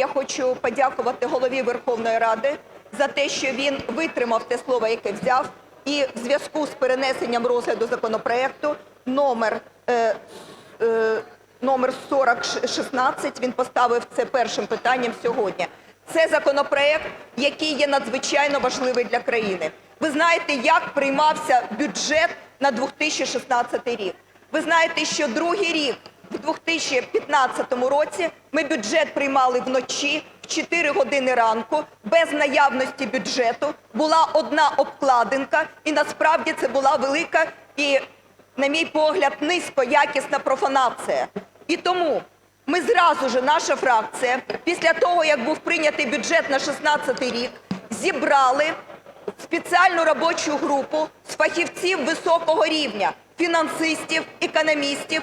я хочу подякувати голові Верховної Ради за те, що він витримав те слово, яке взяв, і в зв'язку з перенесенням розгляду законопроекту номер е, е, номер 4016 він поставив це першим питанням сьогодні. Це законопроект, який є надзвичайно важливий для країни. Ви знаєте, як приймався бюджет на 2016 рік. Ви знаєте, що другий рік, 2015 році, ми бюджет приймали вночі в 4 години ранку, без наявності бюджету. Була одна обкладинка, і насправді це була велика і, на мій погляд, низькоякісна профанація. І тому ми зразу ж, наша фракція, після того, як був прийнятий бюджет на 2016 рік, зібрали спеціальну робочу групу з фахівців високого рівня, фінансистів, економістів,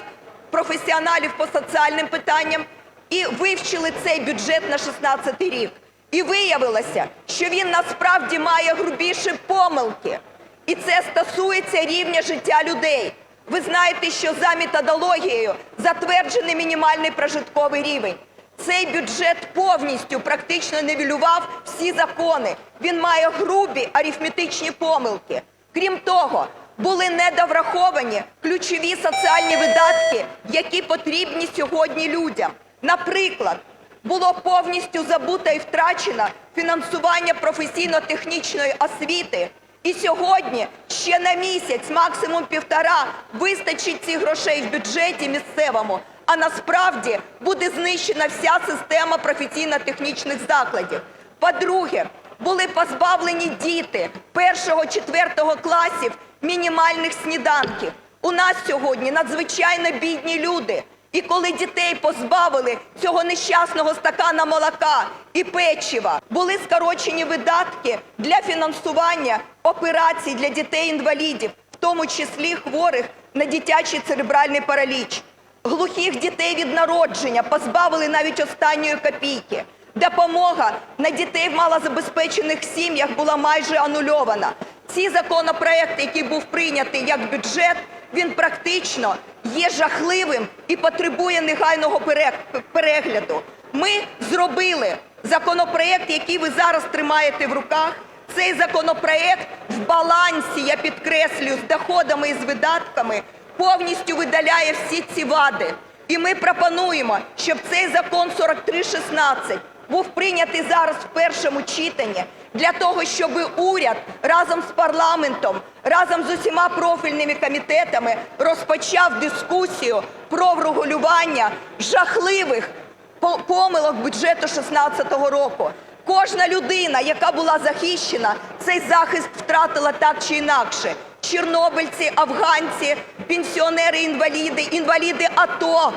професіоналів по соціальним питанням і вивчили цей бюджет на 2016 рік. І виявилося, що він насправді має грубіші помилки. І це стосується рівня життя людей. Ви знаєте, що за методологією затверджений мінімальний прожитковий рівень. Цей бюджет повністю практично нівелював всі закони. Він має грубі арифметичні помилки. Крім того, були недовраховані ключові соціальні видатки, які потрібні сьогодні людям. Наприклад, було повністю забуто і втрачено фінансування професійно-технічної освіти. І сьогодні ще на місяць, максимум півтора, вистачить цих грошей в бюджеті місцевому, а насправді буде знищена вся система професійно-технічних закладів. По-друге, були позбавлені діти першого-четвертого класів мінімальних сніданків. У нас сьогодні надзвичайно бідні люди. І коли дітей позбавили цього нещасного стакана молока і печива, були скорочені видатки для фінансування операцій для дітей-інвалідів, в тому числі хворих на дитячий церебральний параліч. Глухих дітей від народження позбавили навіть останньої копійки. Допомога на дітей в малозабезпечених сім'ях була майже анульована. Ці законопроекти, який був прийнятий як бюджет, він практично є жахливим і потребує негайного перегляду. Ми зробили законопроект, який ви зараз тримаєте в руках. Цей законопроект в балансі, я підкреслюю, з доходами і з видатками повністю видаляє всі ці вади. І ми пропонуємо, щоб цей закон 4316 був прийнятий зараз в першому читанні для того, щоб уряд разом з парламентом, разом з усіма профільними комітетами розпочав дискусію про врегулювання жахливих помилок бюджету 2016 року. Кожна людина, яка була захищена, цей захист втратила так чи інакше. Чорнобильці, афганці, пенсіонери, інваліди, інваліди АТО.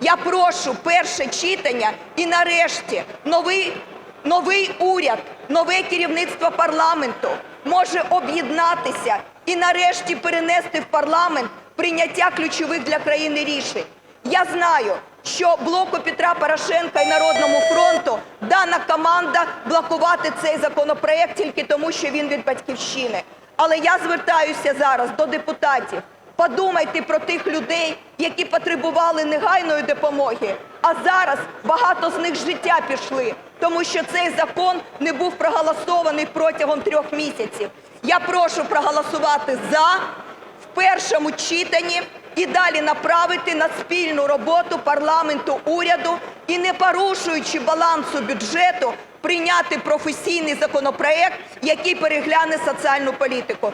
Я прошу перше читання і нарешті новий, новий уряд, нове керівництво парламенту може об'єднатися і нарешті перенести в парламент прийняття ключових для країни рішень. Я знаю, що блоку Петра Порошенка і Народному фронту дана команда блокувати цей законопроект тільки тому, що він від батьківщини. Але я звертаюся зараз до депутатів. Подумайте про тих людей, які потребували негайної допомоги. А зараз багато з них життя пішли, тому що цей закон не був проголосований протягом трьох місяців. Я прошу проголосувати за в першому читанні і далі направити на спільну роботу парламенту, уряду і не порушуючи балансу бюджету, прийняти професійний законопроект, який перегляне соціальну політику.